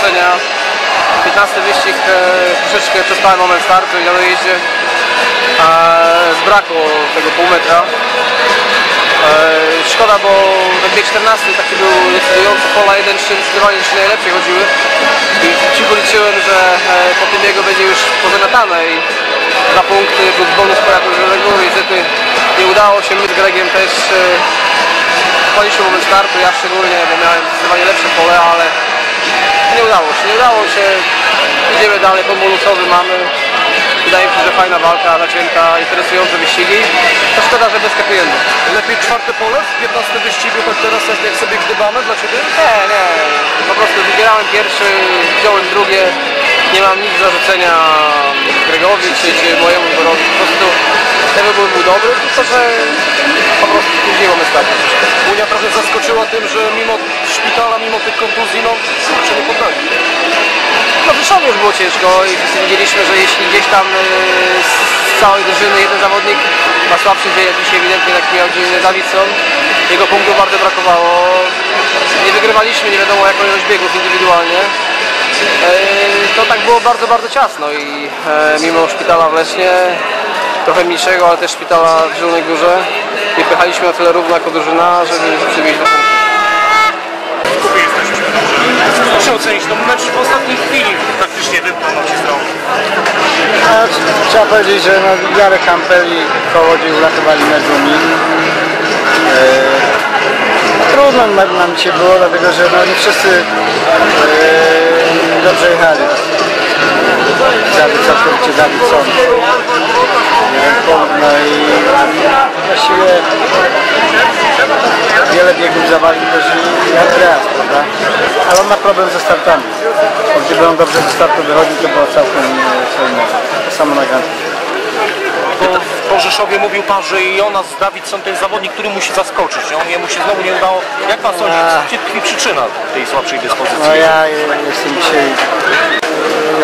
mam sobie do rzucenia. 15 wyścig, e, troszeczkę przespałem moment startu i na dojeździe e, zbrakło tego pół metra. E, szkoda, bo ten bieg 14 taki był decydujący, pola 1 3 zdecydowanie się najlepiej chodziły i ci policzyłem, że e, po tym biegu będzie już pozamiatane i dwa punkty plus bonus pojadą z góry i niestety nie udało się, my z Gregiem też e, moment startu, ja szczególnie, bo miałem zdecydowanie lepsze pole, ale nie udało się, nie udało się. Idziemy dalej, po bonusowy mamy. Wydaje mi się, że fajna walka, zacięta, interesujące wyścigi. To szkoda, że bez endu. Lepiej czwarte pole w 15 wyścigu, tak teraz jak, jak sobie gdybamy dla Ciebie? Nie, nie, po prostu wybierałem pierwszy, wziąłem drugie. Nie mam nic do zarzucenia Gregowi czy, czy mojemu wyborowi. Po prostu ten wybór był dobry, tylko że po prostu później mamy startu. Trochę zaskoczyła tym, że mimo szpitala, mimo tych kontuzji, no kurczę, nie poddali. No Rzeszowie już było ciężko i wszyscy widzieliśmy, że jeśli gdzieś tam e, z całej drużyny jeden zawodnik ma słabszy dzień, jak dzisiaj ewidentnie taki miał dzień Davidson, jego punktów bardzo brakowało. Nie wygrywaliśmy nie wiadomo jaką ilość biegów indywidualnie. Było bardzo, bardzo ciasno i e, mimo szpitala w Lesznie, trochę mniejszego, ale też szpitala w Zielonej Górze, nie pojechaliśmy na tyle równo jako drużyna, żeby przywieźć do punktu. Kupie jesteśmy dobrze. Proszę ocenić ten mecz w ostatniej chwili praktycznie nam się z. A, Trzeba powiedzieć, że no, Jarek Kampel i Kołodziej uratowali mecz. E, trudno nam- nam dzisiaj było, dlatego że no, nie wszyscy e, dobrze jechali. Całkowicie Davidson. No i właściwie wiele biegów zawalił też i Andreas, prawda? Ale on ma problem ze startami. Bo gdyby on dobrze ze startu wychodził, to było całkiem e, co innego. To samo na Grand Prix. Po, Rzeszowie mówił Pan, że Jonas Dawidson to jest zawodnik, który musi zaskoczyć. On jemu się znowu nie udało. Jak Pan sądzi, gdzie tkwi przyczyna tej słabszej dyspozycji? No ja e, jestem dzisiaj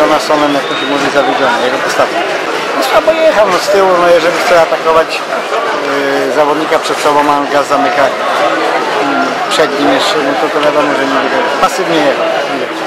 Jonasonem, jak to się mówi, zawiedziony, jego postawą. No słabo jechał no, z tyłu, no jeżeli chce atakować e, zawodnika przed sobą, a on gaz zamyka mm, przed nim jeszcze, no to to wiadomo, że nie wygra. Pasywnie jechał.